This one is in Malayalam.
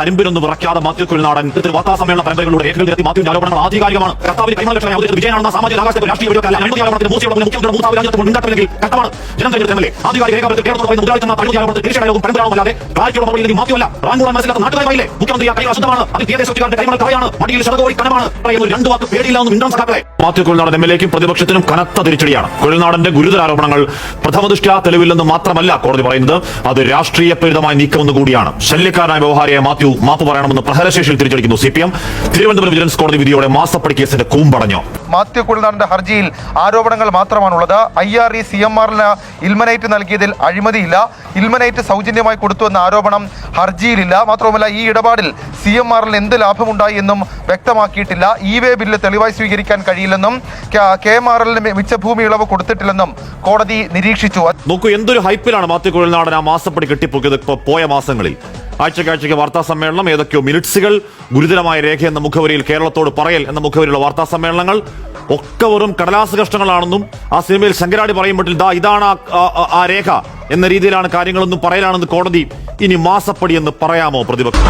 തരിമ്പിനൊന്നും വിറയ്ക്കാതെ മാത്യു കുഴിനാടൻ ഇത്തരം വാർത്താ സമ്മേളന പരമ്പരകളിലൂടെ രേഖകൾ നിരത്തി മാത്യുവിന്റെ ആരോപണങ്ങൾ ആധികാരികമാണ്. കർത്താവിന് കൈമാറി ലക്ഷണം അവതരിച്ചത് വിജയനാണെന്ന സാമാജിക ആകാശത്തെ രാഷ്ട്രീയ വീഡിയോക്കല്ല അഴിമതി ആരോപണത്തിന് മൂർച്ചയുടെ മുന്നിൽ മുഖ്യമന്ത്രിയുടെ മൂന്നാം രാജ്യത്ത് ഉണ്ടാക്കില്ലെങ്കിൽ കട്ടമാണ് ജനം എ ആധികാരിക രേഖാപത്രത്തിൽ കേരളത്തിൽ പറയുന്ന മുതലാളിത്തം അഴിമതി ആരോപണത്തിൽ തീർച്ചയായും പരമ്പരാവുമല്ലാതെ ക്ലാരിറ്റിയുള്ള മറുപടി മാത്യുവല്ല. റാങ്കൂടാൻ മനസ്സിലാത്ത നാട്ടുകാരായില്ലേ മുഖ്യമന്ത്രി ആ കൈ അശുദ്ധമാണ്. അത് തീയദേശക്കാരുടെ കൈമൾ കറയാണ് മടിയിൽ ശതകോടി കനമാണ്. പറയുന്ന രണ്ടു വാക്ക് പേടിയില്ല എന്ന് മിണ്ടാൻ സഖാക്കളെ. മാത്യു കുഴിനാടൻ എം എൽ എക്കും പ്രതിപക്ഷത്തിനും കനത്ത തിരിച്ചടിയാണ്. കുഴിനാടന്റെ ഗുരുതര ആരോപണങ്ങൾ പ്രഥമദൃഷ്ട്യാ തെളിവില്ലെന്ന് മാത്രമല്ല കോടതി പറയുന്നത്. അത് രാഷ്ട്രീയ പ്രേരിതമായ നീക്കമെന്ന് കൂടിയാണ്. ശല്യക്കാരനായ വ്യവഹാരിയായ മാത്യു മാപ്പ് പറയണമെന്ന് പ്രഹരശേഷിയിൽ തിരിച്ചടിക്കുന്നു C P M Thiruvananthapuram vigilance കോടതി വിധിയോടെ മാസപ്പടി കേസിന്റെ കൂമ്പടഞ്ഞു. മാത്യു കുഴൽനാടിന്റെ ഹർജിയിൽ ആരോപണങ്ങൾ മാത്രമാണുള്ളത്. I R E C M ആറിന് ഇൽമനൈറ്റ് നൽകിയതിൽ അഴിമതിയില്ല. ഇൽമനൈറ്റ് സൗജന്യമായി കൊടുത്തു എന്ന ആരോപണം ഹർജിയിലില്ല. മാത്രവുമല്ല ഈ ഇടപാടിൽ സി എം ആറിൽ എന്ത് ലാഭമുണ്ടായി എന്നും വ്യക്തമാക്കിയിട്ടില്ല. ഇ വേ ബില്ല് തെളിവായി സ്വീകരിക്കാൻ കഴിയില്ലെന്നും കെ എം ആർ എല്ലിന് മിച്ചഭൂമി ഇളവ് കൊടുത്തിട്ടില്ലെന്നും കോടതി നിരീക്ഷിച്ചു. നോക്കൂ എന്തൊരു ഹൈപ്പിലാണ് മാത്യു കുഴൽനാടൻ ആ മാസപ്പടി കെട്ടിപ്പൊക്കിയത് ഇപ്പോൾ പോയ മാസങ്ങളിൽ. ആഴ്ചക്കാഴ്ചയ്ക്ക് വാർത്താ സമ്മേളനം. ഏതൊക്കെയോ മിനിറ്റ്സുകൾ. ഗുരുതരമായ രേഖ എന്ന മുഖവരിയിൽ കേരളത്തോട് പറയൽ എന്ന മുഖവരിയുള്ള വാർത്താ സമ്മേളനങ്ങൾ. ഒക്കെ വെറും കടലാസ് കഷ്ടങ്ങളാണെന്നും ആ സിനിമയിൽ ശങ്കരാടി പറയുമ്പോട്ടിൽ ദാ ഇതാണ് ആ രേഖ എന്ന രീതിയിലാണ് കാര്യങ്ങളൊന്നും പറയലാണെന്ന് കോടതി ഇനി മാസപ്പടി എന്ന് പറയാമോ പ്രതിപക്ഷം?